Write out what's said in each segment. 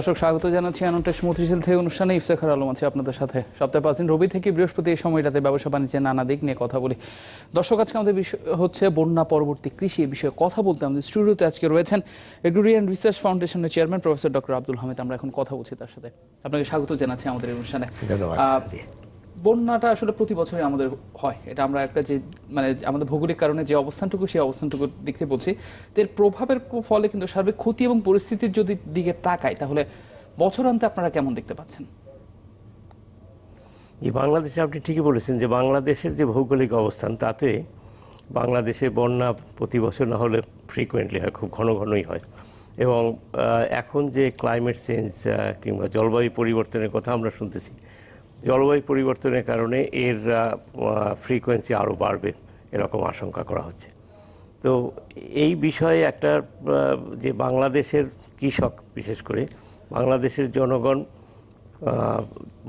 দর্শক স্বাগত জানাচ্ছি আনন্টেশ মতিঝিল থেকে অনুষ্ঠানে ইফতেখার আলম আছে আপনাদের সাথে। সপ্তাহে পাঁচ দিন রবি থেকে বৃহস্পতি এই সময়টাতে ব্যবসা বাণিজ্যের নানা দিক নিয়ে কথা বলি। দর্শক আজকে আমাদের বিষয় হচ্ছে বন্যা পরবর্তী কৃষি এই বিষয়ে কথা বলতে আমাদের স্টুডিওতে আজকে রয়েছেন এগ্রিয়ান রিসার্চ ফাউন্ডেশনের chairman professor doctor Abdul Hamid. আমরা এখন কথা বলছি তার সাথে। আপনাকে স্বাগত জানাচ্ছি আমাদের অনুষ্ঠানে। বন্যাটা আসলে প্রতি বছরই আমাদের হয়। এটা আমরা একটা যে মানে আমাদের ভৌগোলিক কারণে যে অবস্থানটুকু, সেই অবস্থানটুকু দেখতে বলছি। এর প্রভাবের ফলে কিন্তু সার্বিক ক্ষতি এবং পরিস্থিতির যদি দিকে তাকাই, তাহলে বছরান্তে আপনারা কেমন দেখতে পাচ্ছেন? যে বাংলাদেশে আপনি ঠিকই বলেছেন যে, বাংলাদেশের যে ভৌগোলিক অবস্থান, তাতে বাংলাদেশে বন্যা প্রতি বছর না হলে ফ্রিকুয়েন্টলি হয়, খুব ঘন ঘনই হয়। এবং এখন যে ক্লাইমেট চেঞ্জ কিংবা জলবায়ু পরিবর্তনের কথা আমরা শুনতেছি জলবায়ু পরিবর্তনের কারণে এর ফ্রিকোয়েন্সি আরও বাড়বে, এরকম আশঙ্কা করা হচ্ছে। তো এই বিষয়ে একটা যে বাংলাদেশের কৃষক, বিশেষ করে বাংলাদেশের জনগণ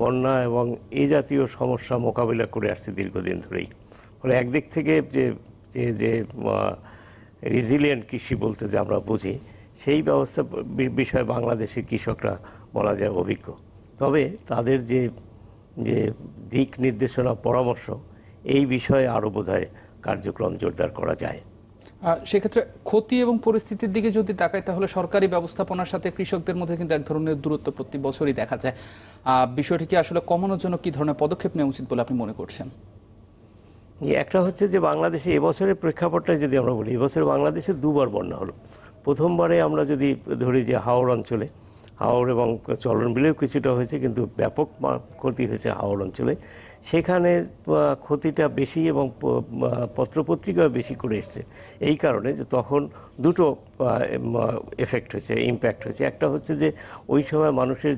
বন্যা এবং এই জাতীয় সমস্যা মোকাবিলা করে আসছে দীর্ঘদিন ধরেই। ফলে একদিক থেকে যে যে যে রিজিলিয়েন্ট কৃষি বলতে যে আমরা বুঝি, সেই ব্যবস্থা বিষয়ে বাংলাদেশের কৃষকরা বলা যায় অভিজ্ঞ। তবে তাদের যে যে দিক নির্দেশনা পরামর্শ এই বিষয়ে আরও বোধহয় কার্যক্রম জোরদার করা যায়। সেক্ষেত্রে ক্ষতি এবং পরিস্থিতির দিকে যদি তাকাই তাহলে সরকারি ব্যবস্থাপনার সাথে কৃষকদের মধ্যে কিন্তু এক ধরনের দূরত্ব প্রতি বছরই দেখা যায়। বিষয়টিকে আসলে কমানোর জন্য কি ধরনের পদক্ষেপ নেওয়া উচিত বলে আপনি মনে করছেন? একটা হচ্ছে যে বাংলাদেশে এবছরের প্রেক্ষাপটটা যদি আমরা বলি এবছর বাংলাদেশে দুবার বন্যা হলো। প্রথমবারে আমরা যদি ধরি যে হাওড় অঞ্চলে হাওড় এবং চলন বিলেও কিছুটা হয়েছে, কিন্তু ব্যাপক ক্ষতি হয়েছে হাওড় অঞ্চলে। সেখানে ক্ষতিটা বেশি এবং পত্রপত্রিকাও বেশি করে এসছে। এই কারণে যে তখন দুটো এফেক্ট হয়েছে ইম্প্যাক্ট হয়েছে। একটা হচ্ছে যে, ওই সময় মানুষের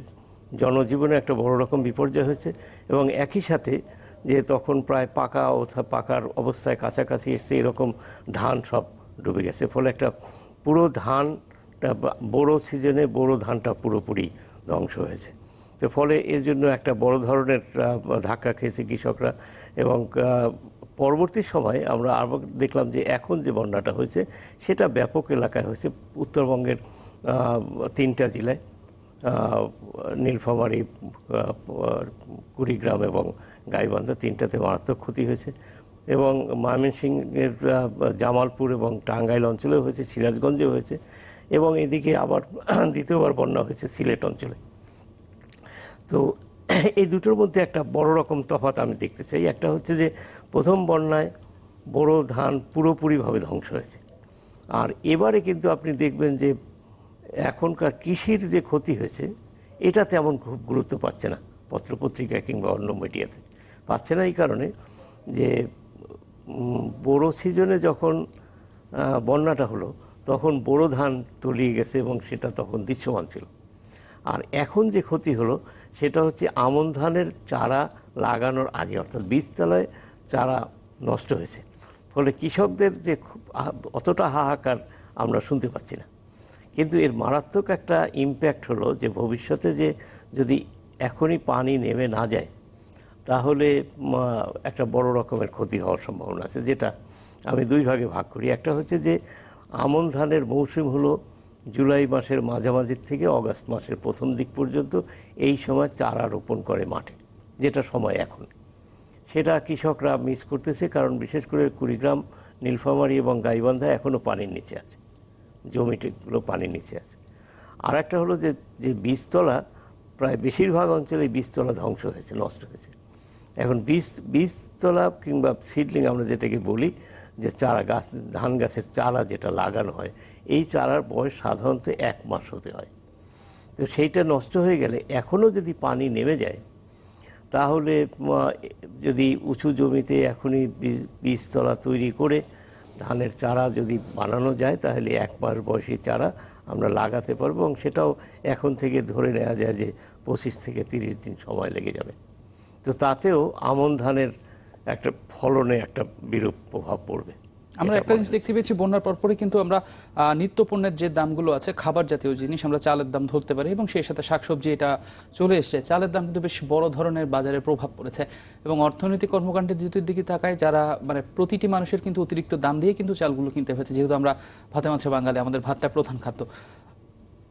জনজীবনে একটা বড় রকম বিপর্যয় হয়েছে এবং একই সাথে যে তখন প্রায় পাকা অথবা পাকার অবস্থায় কাছাকাছি এসছে, এরকম ধান সব ডুবে গেছে। ফলে একটা পুরো ধানটা বা- বড়ো সিজনে বড়ো ধানটা পুরোপুরি ধ্বংস হয়েছে। তো ফলে এর জন্য একটা বড় ধরনের ধাক্কা খেয়েছে কৃষকরা এবং পরবর্তী সময় আমরা আবার দেখলাম যে এখন যে বন্যাটা হয়েছে, সেটা ব্যাপক এলাকায় হয়েছে। উত্তরবঙ্গের তিনটা জেলায় নীলফামারী কুড়িগ্রাম এবং গাইবান্ধা তিনটাতে মারাত্মক ক্ষতি হয়েছে এবং ময়মনসিংহের জামালপুর এবং টাঙ্গাইল অঞ্চলেও হয়েছে, সিরাজগঞ্জেও হয়েছে। এবং এদিকে আবার দ্বিতীয়বার বন্যা হয়েছে সিলেট অঞ্চলে। তো এই দুটোর মধ্যে একটা বড় রকম তফাৎ আমি দেখতে চাই। একটা হচ্ছে যে, প্রথম বন্যায় বড় ধান পুরোপুরিভাবে ধ্বংস হয়েছে। আর এবারে কিন্তু আপনি দেখবেন যে, এখনকার কৃষির যে ক্ষতি হয়েছে, এটা তেমন খুব গুরুত্ব পাচ্ছে না, পত্রপত্রিকা কিংবা অন্য মিডিয়াতে। পাচ্ছে না এই কারণে যে বড়ো সিজনে যখন বন্যাটা হলো তখন বড় ধান তলিয়ে গেছে এবং সেটা তখন দৃশ্যমান ছিল। আর এখন যে ক্ষতি হলো, সেটা হচ্ছে আমন ধানের চারা লাগানোর আগে, অর্থাৎ বীজতলায় চারা নষ্ট হয়েছে। ফলে কৃষকদের যে খুব অতটা হাহাকার আমরা শুনতে পাচ্ছি না। কিন্তু এর মারাত্মক একটা ইম্প্যাক্ট হলো যে ভবিষ্যতে যে যদি এখনই পানি নেমে না যায়, তাহলে একটা বড় রকমের ক্ষতি হওয়ার সম্ভাবনা আছে, যেটা আমি দুই ভাগে ভাগ করি। একটা হচ্ছে যে আমন ধানের মৌসুম হলো জুলাই মাসের মাঝামাঝির থেকে অগাস্ট মাসের প্রথম দিক পর্যন্ত এই সময় চারা রোপণ করে মাঠে, যেটা সময় এখন। সেটা কৃষকরা মিস করতেছে কারণ বিশেষ করে কুড়িগ্রাম, নীলফামারী এবং গাইবান্ধা এখনও পানির নিচে আছে, জমিগুলো পানির নিচে আছে। আর একটা হলো যে যে বীজতলা, প্রায় বেশিরভাগ অঞ্চলে বীজতলা ধ্বংস হয়েছে, নষ্ট হয়েছে। এখন বীজ, বীজতলা কিংবা সিডলিং আমরা যেটাকে বলি যে চারা গাছ, ধান গাছের চারা যেটা লাগানো হয়, এই চারার বয়স সাধারণত এক মাস হতে হয়। তো সেইটা নষ্ট হয়ে গেলে এখনও যদি পানি নেমে যায়, তাহলে যদি উঁচু জমিতে এখনই বীজ, বীজতলা তৈরি করে ধানের চারা যদি বানানো যায়, তাহলে এক মাস বয়সী চারা আমরা লাগাতে পারব এবং সেটাও এখন থেকে ধরে নেওয়া যায় যে পঁচিশ থেকে তিরিশ দিন সময় লেগে যাবে। তো তাতেও আমন ধানের একটা ফলনে একটা বিরূপ প্রভাব পড়বে। আমরা একটা জিনিস দেখতে পেয়েছি বন্যার পরপরই কিন্তু আমরা নিত্য পণ্যের যে দামগুলো আছে খাবার জাতীয় জিনিস আমরা চালের দাম ধরতে পারি এবং সেই সাথে শাকসবজি এটা চলে এসছে। চালের দাম কিন্তু বেশ বড় ধরনের বাজারে প্রভাব পড়েছে এবং অর্থনৈতিক কর্মকাণ্ডের যেহেতু দিকে তাকায় যারা মানে প্রতিটি মানুষের কিন্তু অতিরিক্ত দাম দিয়ে কিন্তু চালগুলো কিনতে হয়েছে। যেহেতু আমরা ভাতে মাছে বাঙালি আমাদের ভাতটা প্রধান খাদ্য।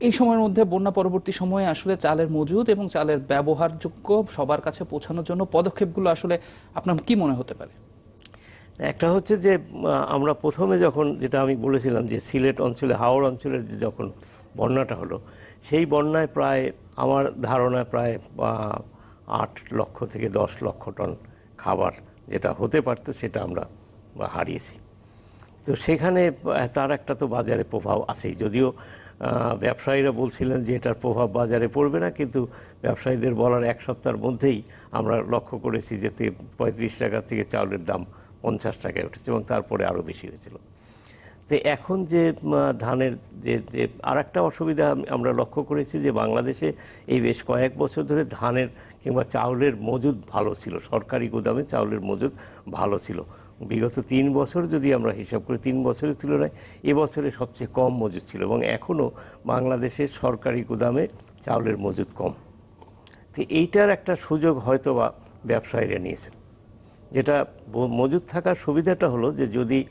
এই সময়ের মধ্যে বন্যা পরবর্তী সময়ে আসলে চালের মজুদ এবং চালের ব্যবহারযোগ্য সবার কাছে পৌঁছানোর জন্য পদক্ষেপগুলো আসলে আপনার কি মনে হতে পারে? একটা হচ্ছে যে আমরা প্রথমে যখন যেটা আমি বলেছিলাম যে, সিলেট অঞ্চলে হাওড় অঞ্চলের যে যখন বন্যাটা হলো, সেই বন্যায় প্রায় আমার ধারণায় প্রায় আট লক্ষ থেকে দশ লক্ষ টন খাবার যেটা হতে পারতো সেটা আমরা হারিয়েছি। তো সেখানে তার একটা তো বাজারে প্রভাব আছেই। যদিও ব্যবসায়ীরা বলছিলেন যে এটার প্রভাব বাজারে পড়বে না, কিন্তু ব্যবসায়ীদের বলার এক সপ্তাহের মধ্যেই আমরা লক্ষ্য করেছি যে পঁয়ত্রিশ টাকা থেকে চাউলের দাম পঞ্চাশ টাকায় উঠেছে এবং তারপরে আরও বেশি হয়েছিল। তো এখন যে ধানের যে যে আর একটা অসুবিধা আমরা লক্ষ্য করেছি যে বাংলাদেশে এই বেশ কয়েক বছর ধরে ধানের কিংবা চাউলের মজুদ ভালো ছিল, সরকারি গুদামে চাউলের মজুদ ভালো ছিল। বিগত তিন বছর যদি আমরা হিসাব করি, তিন বছরের তুলনায় এবছরে সবচেয়ে কম মজুদ ছিল এবং এখনও বাংলাদেশের সরকারি গুদামে চাউলের মজুদ কম। তো এইটার একটা সুযোগ হয়তো বা ব্যবসায়ীরা নিয়েছেন। যেটা মজুদ থাকার সুবিধাটা হলো যে যদি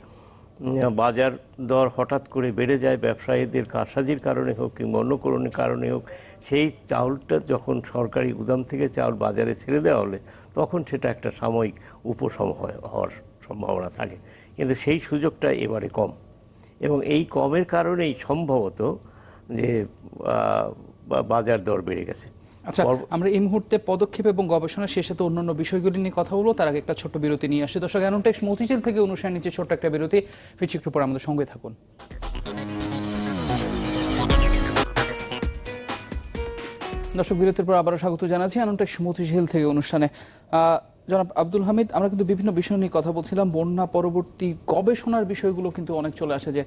বাজার দর হঠাৎ করে বেড়ে যায়, ব্যবসায়ীদের কারসাজির কারণে হোক কিংবা অন্য কোনো কারণে হোক, সেই চাউলটা যখন সরকারি গুদাম থেকে চাউল বাজারে ছেড়ে দেওয়া হলে, তখন সেটা একটা সাময়িক উপশম হয়- হওয়ার সম্ভাবনা থাকে। কিন্তু সেই সুযোগটা এবারে কম। এবং এই কমের কারণেই সম্ভবত যে বাজার দর বেড়ে গেছে। আচ্ছা আমরা এই মুহূর্তে পদক্ষেপ এবং গবেষণা শেষে তো অন্যান্য বিষয়গুলি নিয়ে কথা বলব। তার আগে একটা ছোট্ট বিরতি নিয়ে আসি। দর্শক অ্যানোটেক্স মতিঝিল থেকে অনুষ্ঠান নিচ্ছে ছোট্ট একটা বিরতি। ফিরছি একটু পর আমাদের সঙ্গে থাকুন। দর্শক বিরতির পর আবারও স্বাগত জানাচ্ছি অ্যানোটেক্স মতিঝিল থেকে অনুষ্ঠানে। জনাব আব্দুল হামিদ, আমরা কিন্তু বিভিন্ন বিষয় নিয়ে কথা বলছিলাম। বন্যা পরবর্তী গবেষণার বিষয়গুলো কিন্তু অনেক চলে আসে যে,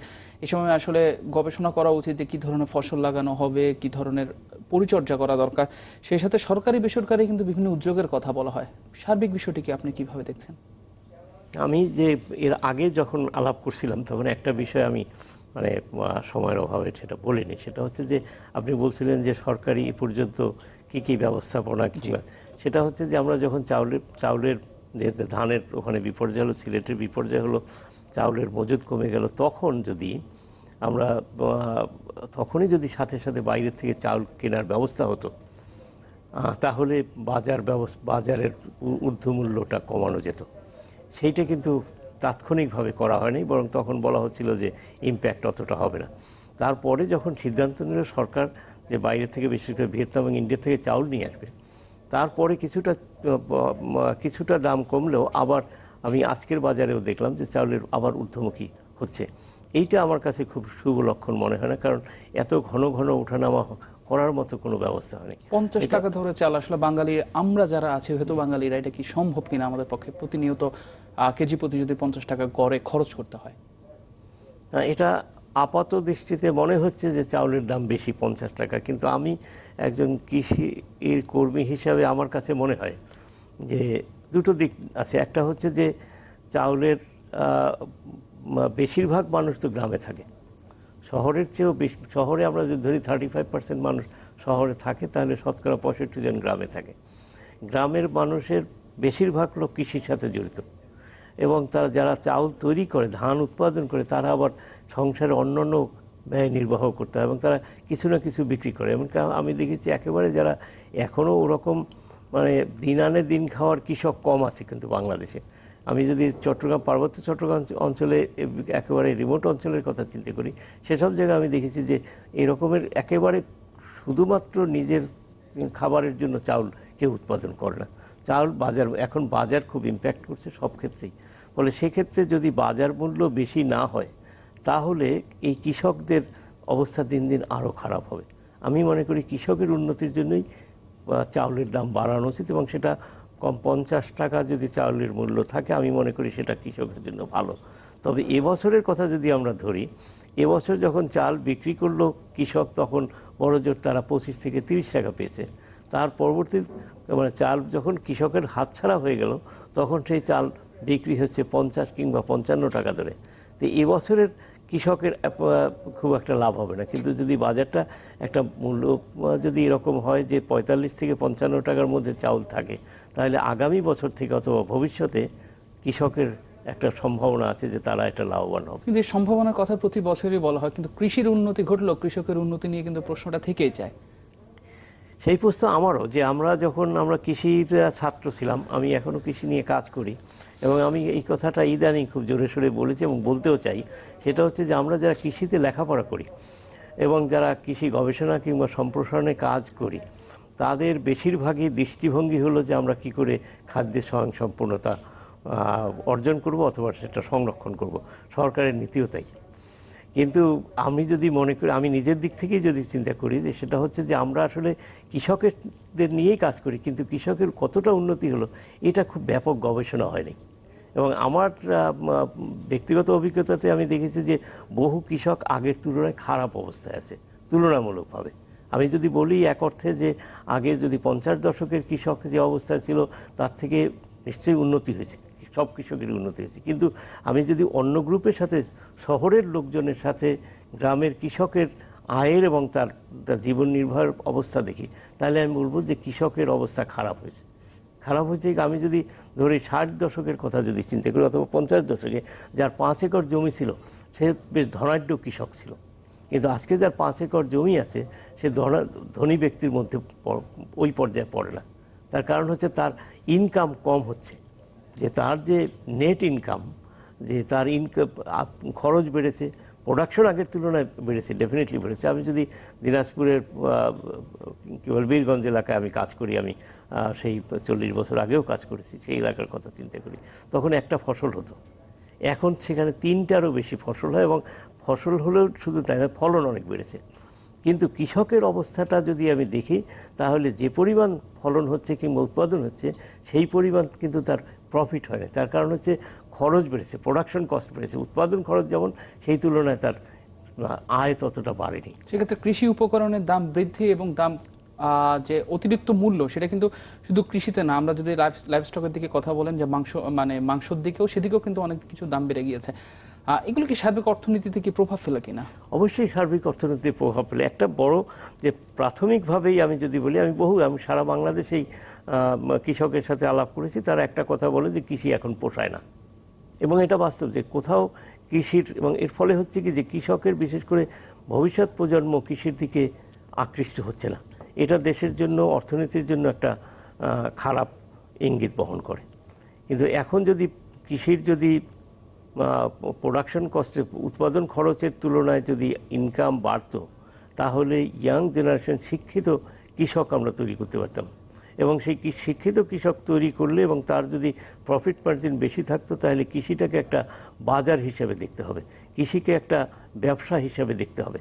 এই সময় আসলে গবেষণা করা উচিত যে কি ধরনের ফসল লাগানো হবে, কি ধরনের পরিচর্যা করা দরকার। সেই সাথে সরকারি বেসরকারি কিন্তু বিভিন্ন উদ্যোগের কথা বলা হয়। সার্বিক বিষয়টিকে আপনি কীভাবে দেখছেন? আমি যে এর আগে যখন আলাপ করছিলাম, তখন একটা বিষয় আমি মানে সময়ের অভাবে সেটা বলিনি। সেটা হচ্ছে যে আপনি বলছিলেন যে সরকারি এ পর্যন্ত কী কী ব্যবস্থাপনা কিংবা সেটা হচ্ছে যে আমরা যখন চাউলের চাউলের যেহেতু ধানের ওখানে বিপর্যয় হলো সিলেটের বিপর্যয় হলো চাউলের মজুদ কমে গেল তখন যদি আমরা তখনই যদি সাথে সাথে বাইরের থেকে চাউল কেনার ব্যবস্থা হতো তাহলে বাজার ব্যবস্থা বাজারের ঊর্ধ্বমূল্যটা কমানো যেত। সেইটা কিন্তু তাৎক্ষণিকভাবে করা হয়নি, বরং তখন বলা হচ্ছিল যে ইম্প্যাক্ট অতটা হবে না। তারপরে যখন সিদ্ধান্ত নিল সরকার যে বাইরে থেকে বিশেষ করে ভিয়েতনাম এবং ইন্ডিয়া থেকে চাউল নিয়ে আসবে, তারপরে কিছুটা কিছুটা দাম কমলেও আবার আমি আজকের বাজারেও দেখলাম যে চাউলের আবার ঊর্ধ্বমুখী হচ্ছে। এইটা আমার কাছে খুব শুভ লক্ষণ মনে হয় না, কারণ এত ঘন ঘন ওঠানামা করার মতো কোনো ব্যবস্থা হয়নি। পঞ্চাশ টাকা ধরে চাল আসলে বাঙালি আমরা যারা আছি হয়তো বাঙালিরা এটা কি সম্ভব কিনা আমাদের পক্ষে? প্রতিনিয়ত কেজি প্রতি যদি পঞ্চাশ টাকা গড়ে খরচ করতে হয়। এটা আপাত দৃষ্টিতে মনে হচ্ছে যে চাউলের দাম বেশি পঞ্চাশ টাকা কিন্তু আমি একজন কৃষি এর কর্মী হিসাবে আমার কাছে মনে হয় যে দুটো দিক আছে। একটা হচ্ছে যে চাউলের বেশিরভাগ মানুষ তো গ্রামে থাকে। শহরের চেয়েও বেশি, শহরে আমরা যদি ধরি থার্টি ফাইভ পার্সেন্ট মানুষ শহরে থাকে, তাহলে শতকরা পঁয়ষট্টি জন গ্রামে থাকে। গ্রামের মানুষের বেশিরভাগ লোক কৃষির সাথে জড়িত এবং তারা যারা চাউল তৈরি করে, ধান উৎপাদন করে, তারা আবার সংসারে অন্যান্য ব্যয় নির্বাহ করতে হয় এবং তারা কিছু না কিছু বিক্রি করে। এমন আমি দেখেছি একেবারে যারা এখনও ওরকম মানে দিন আনে দিন খাওয়ার কৃষক কম আছে কিন্তু বাংলাদেশে। আমি যদি চট্টগ্রাম, পার্বত্য চট্টগ্রাম অঞ্চলে একেবারে রিমোট অঞ্চলের কথা চিন্তা করি, সেসব জায়গায় আমি দেখেছি যে এরকমের একেবারে শুধুমাত্র নিজের খাবারের জন্য চাউল কেউ উৎপাদন করে না। চাউল বাজার, এখন বাজার খুব ইম্প্যাক্ট করছে সব ক্ষেত্রেই। ফলে সেক্ষেত্রে যদি বাজার মূল্য বেশি না হয়, তাহলে এই কৃষকদের অবস্থা দিন দিন আরও খারাপ হবে। আমি মনে করি কৃষকের উন্নতির জন্যই চাউলের দাম বাড়ানো উচিত এবং সেটা কম পঞ্চাশ টাকা যদি চাউলের মূল্য থাকে, আমি মনে করি সেটা কৃষকের জন্য ভালো। তবে এবছরের কথা যদি আমরা ধরি, এবছর যখন চাল বিক্রি করল কৃষক, তখন বড় জোর তারা পঁচিশ থেকে তিরিশ টাকা পেয়েছে। তার পরবর্তী মানে চাল যখন কৃষকের হাতছাড়া হয়ে গেল, তখন সেই চাল বিক্রি হচ্ছে পঞ্চাশ কিংবা পঞ্চান্ন টাকা ধরে। তো এবছরের কৃষকের খুব একটা লাভ হবে না। কিন্তু যদি বাজারটা একটা মূল্য যদি এরকম হয় যে পঁয়তাল্লিশ থেকে পঞ্চান্ন টাকার মধ্যে চাউল থাকে, তাহলে আগামী বছর থেকে অথবা ভবিষ্যতে কৃষকের একটা সম্ভাবনা আছে যে তারা একটা লাভবান হবে। কিন্তু এই সম্ভাবনার কথা প্রতি বছরই বলা হয়, কিন্তু কৃষির উন্নতি ঘটলো কৃষকের উন্নতি নিয়ে কিন্তু প্রশ্নটা থেকেই যায়। সেই প্রশ্ন আমারও যে আমরা যখন আমরা কৃষির ছাত্র ছিলাম, আমি এখনও কৃষি নিয়ে কাজ করি এবং আমি এই কথাটা ইদানিং খুব জোরে সোরে বলেছি এবং বলতেও চাই। সেটা হচ্ছে যে আমরা যারা কৃষিতে লেখাপড়া করি এবং যারা কৃষি গবেষণা কিংবা সম্প্রসারণে কাজ করি, তাদের বেশিরভাগই দৃষ্টিভঙ্গি হলো যে আমরা কি করে খাদ্যের স্বয়ংসম্পূর্ণতা অর্জন করব অথবা সেটা সংরক্ষণ করব। সরকারের নীতিও তাই। কিন্তু আমি যদি মনে করি, আমি নিজের দিক থেকেই যদি চিন্তা করি যে সেটা হচ্ছে যে আমরা আসলে কৃষকেরদের নিয়েই কাজ করি, কিন্তু কৃষকের কতটা উন্নতি হলো, এটা খুব ব্যাপক গবেষণা হয়নি। এবং আমার ব্যক্তিগত অভিজ্ঞতাতে আমি দেখেছি যে বহু কৃষক আগের তুলনায় খারাপ অবস্থায় আছে, তুলনামূলকভাবে। আমি যদি বলি এক অর্থে যে আগে যদি পঞ্চাশ দশকের কৃষক যে অবস্থায় ছিল, তার থেকে নিশ্চয়ই উন্নতি হয়েছে। সব কৃষকের উন্নতি হয়েছে। কিন্তু আমি যদি অন্য গ্রুপের সাথে, শহরের লোকজনের সাথে, গ্রামের কৃষকের আয়ের এবং তার তার জীবন নির্ভর অবস্থা দেখি, তাহলে আমি বলব যে কৃষকের অবস্থা খারাপ হয়েছে। খারাপ হয়েছে আমি যদি ধরি ষাট দশকের কথা যদি চিন্তা করি অথবা পঞ্চাশ দশকে, যার পাঁচ একর জমি ছিল, সে বেশ ধনাঢ্য কৃষক ছিল। কিন্তু আজকে যার পাঁচ একর জমি আছে, সে ধনী ব্যক্তির মধ্যে ওই পর্যায়ে পড়ে না। তার কারণ হচ্ছে তার ইনকাম কম হচ্ছে। যে তার যে নেট ইনকাম যে তার ইনকাম খরচ বেড়েছে প্রোডাকশন আগের তুলনায় বেড়েছে ডেফিনেটলি বেড়েছে। আমি যদি দিনাজপুরের কি বল, বীরগঞ্জ এলাকায় আমি কাজ করি, আমি সেই চল্লিশ বছর আগেও কাজ করেছি, সেই এলাকার কথা চিন্তা করি, তখন একটা ফসল হতো। এখন সেখানে তিনটারও বেশি ফসল হয় এবং ফসল হলেও শুধু তাই না, ফলন অনেক বেড়েছে। কিন্তু কৃষকের অবস্থাটা যদি আমি দেখি, তাহলে যে পরিমাণ ফলন হচ্ছে কিংবা উৎপাদন হচ্ছে, সেই পরিমাণ কিন্তু তার প্রফিট হয় না। তার কারণ হচ্ছে খরচ বেড়েছে প্রোডাকশন কস্ট বেড়েছে, উৎপাদন খরচ যেমন সেই তুলনায় তার আয় ততটা বাড়েনি। সেক্ষেত্রে কৃষি উপকরণের দাম বৃদ্ধি এবং দাম যে অতিরিক্ত মূল্য, সেটা কিন্তু শুধু কৃষিতে না, আমরা যদি লাইফ লাইফ স্টকের দিকে কথা বলেন, যে মাংস মানে মাংসর দিকেও, সেদিকেও কিন্তু অনেক কিছু দাম বেড়ে গিয়েছে। এগুলো কি সার্বিক অর্থনীতিতে কি প্রভাব ফেলে কিনা? অবশ্যই সার্বিক অর্থনীতির প্রভাব ফেলে। একটা বড় যে প্রাথমিকভাবেই আমি যদি বলি, আমি বহু, আমি সারা বাংলাদেশেই কৃষকের সাথে আলাপ করেছি। তারা একটা কথা বলে যে কৃষি এখন পোষায় না। এবং এটা বাস্তব যে কোথাও কৃষির, এবং এর ফলে হচ্ছে কি যে কৃষকের, বিশেষ করে ভবিষ্যৎ প্রজন্ম কৃষির দিকে আকৃষ্ট হচ্ছে না। এটা দেশের জন্য, অর্থনীতির জন্য একটা খারাপ ইঙ্গিত বহন করে। কিন্তু এখন যদি কৃষির যদি প্রোডাকশন কস্টে উৎপাদন খরচের তুলনায় যদি ইনকাম বাড়তো, তাহলে ইয়াং জেনারেশন শিক্ষিত কৃষক আমরা তৈরি করতে পারতাম। এবং সেই শিক্ষিত কৃষক তৈরি করলে এবং তার যদি প্রফিট মার্জিন বেশি থাকতো, তাহলে কৃষিটাকে একটা বাজার হিসেবে দেখতে হবে, কৃষিকে একটা ব্যবসা হিসেবে দেখতে হবে।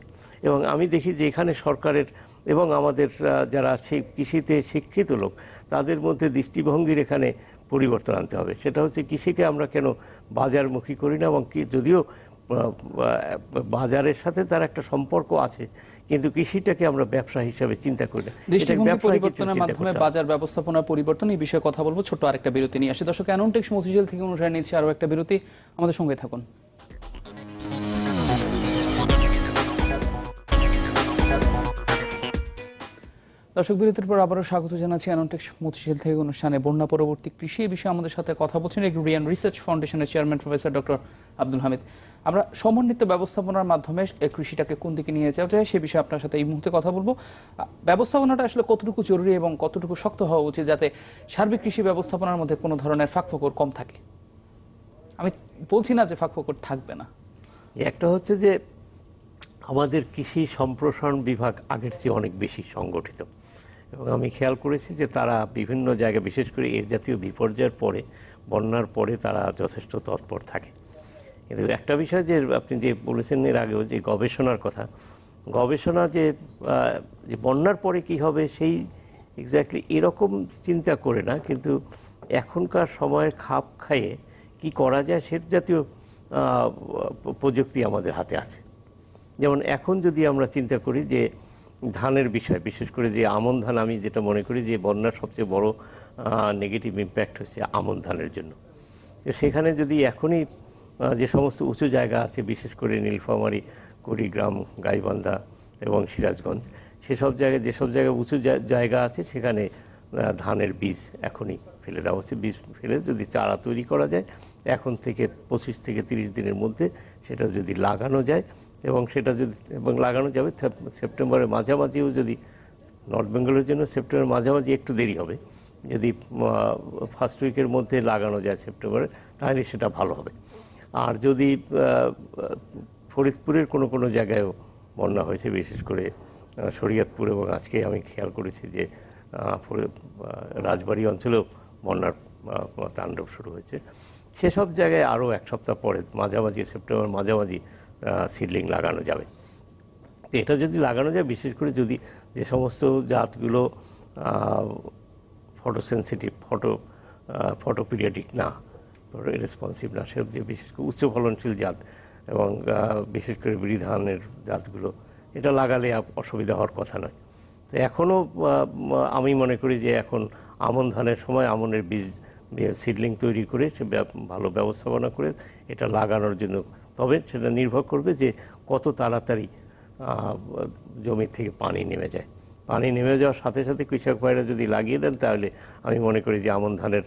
এবং আমি দেখি যে এখানে সরকারের এবং আমাদের যারা সেই কৃষিতে শিক্ষিত লোক, তাদের মধ্যে দৃষ্টিভঙ্গির এখানে পরিবর্তন আনতে হবে। সেটা হচ্ছে কৃষিকে আমরা কেন বাজারমুখী করি না এবং কি যদিও বাজারের সাথে তার একটা সম্পর্ক আছে কিন্তু কৃষিটাকে আমরা ব্যবসা হিসাবে চিন্তা করি না। দৃষ্টিভঙ্গি পরিবর্তনের মাধ্যমে বাজার ব্যবস্থাপনা পরিবর্তন এই বিষয়ে কথা বলব ছোট আরেকটা বিরতি নিয়ে আসি। দর্শক অ্যানোনটেক্স মতিঝিল থেকে অনুসারে নিচ্ছি আরও একটা বিরতি। আমাদের সঙ্গে থাকুন। দর্শক বিরতির পর আবারও স্বাগত জানাচ্ছি অ্যানোনটেক্স মতিশীল থেকে অনুষ্ঠানে বন্যা পরবর্তী কৃষি বিষয়ে আমাদের সাথে কথা বলছেন এগ্রিয়ান রিসার্চ ফাউন্ডেশনের chairman professor doctor Abdul Hamid. আমরা সমন্বিত ব্যবস্থাপনার মাধ্যমে কৃষিটাকে কোন দিকে নিয়ে যাওয়া যায় সে বিষয়ে আপনার সাথে এই মুহূর্তে কথা বলব। ব্যবস্থাপনাটা আসলে কতটুকু জরুরি এবং কতটুকু শক্ত হওয়া উচিত যাতে সার্বিক কৃষি ব্যবস্থাপনার মধ্যে কোনো ধরনের ফাঁকফোকর কম থাকে? আমি বলছি না যে ফাঁকফোকর থাকবে না। একটা হচ্ছে যে আমাদের কৃষি সম্প্রসারণ বিভাগ আগের চেয়ে অনেক বেশি সংগঠিত। এবং আমি খেয়াল করেছি যে তারা বিভিন্ন জায়গায়, বিশেষ করে এর জাতীয় বিপর্যয়ের পরে, বন্যার পরে তারা যথেষ্ট তৎপর থাকে। কিন্তু একটা বিষয় যে আপনি যে বলেছেন এর আগেও যে গবেষণার কথা, গবেষণা যে যে বন্যার পরে কি হবে সেই এক্স্যাক্টলি এরকম চিন্তা করে না, কিন্তু এখনকার সময়ের খাপ খাইয়ে কি করা যায় সে জাতীয় প্রযুক্তি আমাদের হাতে আছে। যেমন এখন যদি আমরা চিন্তা করি যে ধানের বিষয়, বিশেষ করে যে আমন ধান, আমি যেটা মনে করি যে বন্যার সবচেয়ে বড় নেগেটিভ ইম্প্যাক্ট হচ্ছে আমন ধানের জন্য। তো সেখানে যদি এখনই যে সমস্ত উঁচু জায়গা আছে, বিশেষ করে নীলফামারী, কুড়িগ্রাম, গাইবান্ধা এবং সিরাজগঞ্জ, সেসব জায়গায়, যেসব জায়গায় উঁচু জায়গা আছে, সেখানে ধানের বীজ এখনই ফেলে দেওয়া হচ্ছে। বীজ ফেলে যদি চারা তৈরি করা যায়, এখন থেকে পঁচিশ থেকে তিরিশ দিনের মধ্যে সেটা যদি লাগানো যায় এবং সেটা যদি, এবং লাগানো যাবে সেপ- সেপ্টেম্বরের মাঝামাঝিও যদি নর্থ বেঙ্গলের জন্য সেপ্টেম্বরের মাঝামাঝি একটু দেরি হবে। যদি ফার্স্ট উইকের মধ্যে লাগানো যায় সেপ্টেম্বরে তাহলে সেটা ভালো হবে। আর যদি ফরিদপুরের কোনো কোনো জায়গায়ও বন্যা হয়েছে, বিশেষ করে শরীয়তপুর, এবং আজকে আমি খেয়াল করেছি যে রাজবাড়ী অঞ্চলেও বন্যার তাণ্ডব শুরু হয়েছে। সেসব জায়গায় আরও এক সপ্তাহ পরে, মাঝামাঝি সেপ্টেম্বর মাঝামাঝি সিডলিং লাগানো যাবে। এটা যদি লাগানো যায়, বিশেষ করে যদি যে সমস্ত জাতগুলো ফটোসেন্সিটিভ ফটো ফটো পিরিয়ডিক না রেসপন্সিভ না সেসব যে বিশেষ করে উচ্চ ফলনশীল জাত এবং বিশেষ করে বিড়ি ধানের জাতগুলো, এটা লাগালে অসুবিধা হওয়ার কথা নয়। তো এখনও আমি মনে করি যে এখন আমন ধানের সময় আমনের বীজ সিডলিং তৈরি করে সে ভালো ব্যবস্থাপনা করে এটা লাগানোর জন্য তবে সেটা নির্ভর করবে যে কত তাড়াতাড়ি জমির থেকে পানি নেমে যায়। পানি নেমে যাওয়ার সাথে সাথে কৃষক ভাইরা যদি লাগিয়ে দেন, তাহলে আমি মনে করি যে আমন ধানের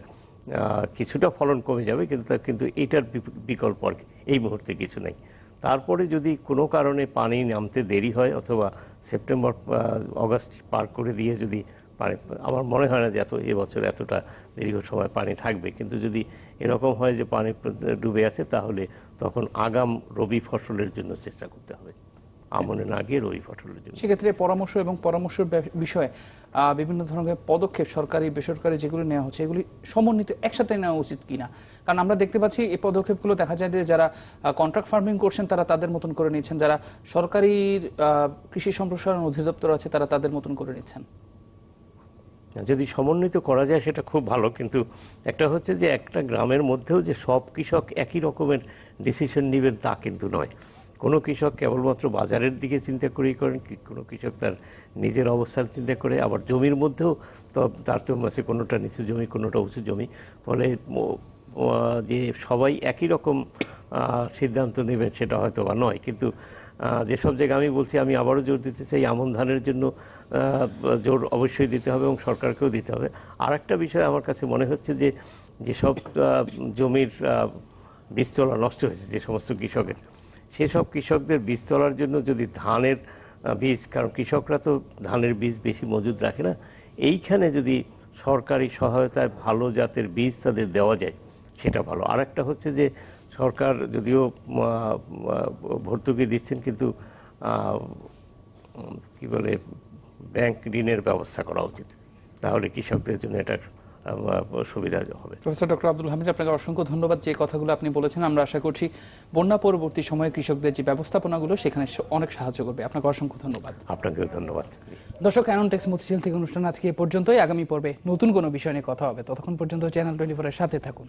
কিছুটা ফলন কমে যাবে, কিন্তু তা- কিন্তু এটার বিকল্প আর এই মুহূর্তে কিছু নেই। তারপরে যদি কোনো কারণে পানি নামতে দেরি হয়, অথবা সেপ্টেম্বর অগাস্ট পার করে দিয়ে যদি পানি, আমার মনে হয় না যে এত এবছর এতটা দীর্ঘ সময় পানি থাকবে। কিন্তু যদি এরকম হয় যে পানি ডুবে আছে, তাহলে তখন আগাম রবি ফসলের জন্য চেষ্টা করতে হবে। আমনে না গিয়ে রবি ফসলের জন্য। সেক্ষেত্রে পরামর্শ এবং পরামর্শের বিষয়ে বিভিন্ন ধরনের পদক্ষেপ, সরকারি, বেসরকারি যেগুলো নেওয়া হচ্ছে, এগুলি সমন্বিত একসাথে নেওয়া উচিত কিনা? কারণ আমরা দেখতে পাচ্ছি এই পদক্ষেপগুলো দেখা যায় যে যারা কন্ট্রাক্ট ফার্মিং করছেন, তারা তাদের মতন করে নিচ্ছেন। যারা সরকারি কৃষি সম্প্রসারণ অধিদপ্তর আছে, তারা তাদের মতন করে নিচ্ছেন। যদি সমন্বিত করা যায় সেটা খুব ভালো, কিন্তু একটা হচ্ছে যে একটা গ্রামের মধ্যেও যে সব কৃষক একই রকমের ডিসিশন নেবেন তা কিন্তু নয়। কোনো কৃষক কেবলমাত্র বাজারের দিকে চিন্তা করেই করেন কোনো কৃষক তার নিজের অবস্থান চিন্তা করে, আবার জমির মধ্যেও তো তারতম্য আছে কোনোটা নিচু জমি, কোনোটা উঁচু জমি। ফলে যে সবাই একই রকম সিদ্ধান্ত নেবেন সেটা হয়তো বা নয়। কিন্তু যেসব জায়গায় আমি বলছি, আমি আবারও জোর দিতে চাই, আমন ধানের জন্য জোর অবশ্যই দিতে হবে এবং সরকারকেও দিতে হবে। আর একটা বিষয় আমার কাছে মনে হচ্ছে যে, যেসব জমির বীজতলা নষ্ট হয়েছে, যে সমস্ত কৃষকের, সেসব কৃষকদের বীজ তোলার জন্য যদি ধানের বীজ, কারণ কৃষকরা তো ধানের বীজ বেশি মজুদ রাখে না, এইখানে যদি সরকারি সহায়তায় ভালো জাতের বীজ তাদের দেওয়া যায়, সেটা ভালো। আর একটা হচ্ছে যে সরকার যদিও ভর্তুকি দিচ্ছেন কিন্তু কি বলে ব্যাংক ঋণের ব্যবস্থা করা উচিত। তাহলে কৃষকদের জন্য এটা সুবিধা হবে। প্রফেসর ডক্টর আব্দুল হামিদ আপনাকে অসংখ্য ধন্যবাদ যে কথাগুলো আপনি বলেছেন। আমরা আশা করছি বন্যা পরবর্তী সময়ে কৃষকদের যে ব্যবস্থাপনাগুলো সেখানে অনেক সাহায্য করবে। আপনাকে অসংখ্য ধন্যবাদ। আপনাকেও ধন্যবাদ। দর্শক অ্যানন্টেক্স মতিঝিল থেকে অনুষ্ঠান আজকে এ পর্যন্তই। আগামী পর্বে নতুন কোনো বিষয় নিয়ে কথা হবে। ততক্ষণ পর্যন্ত চ্যানেল টোয়েন্টি ফোরের সাথে থাকুন।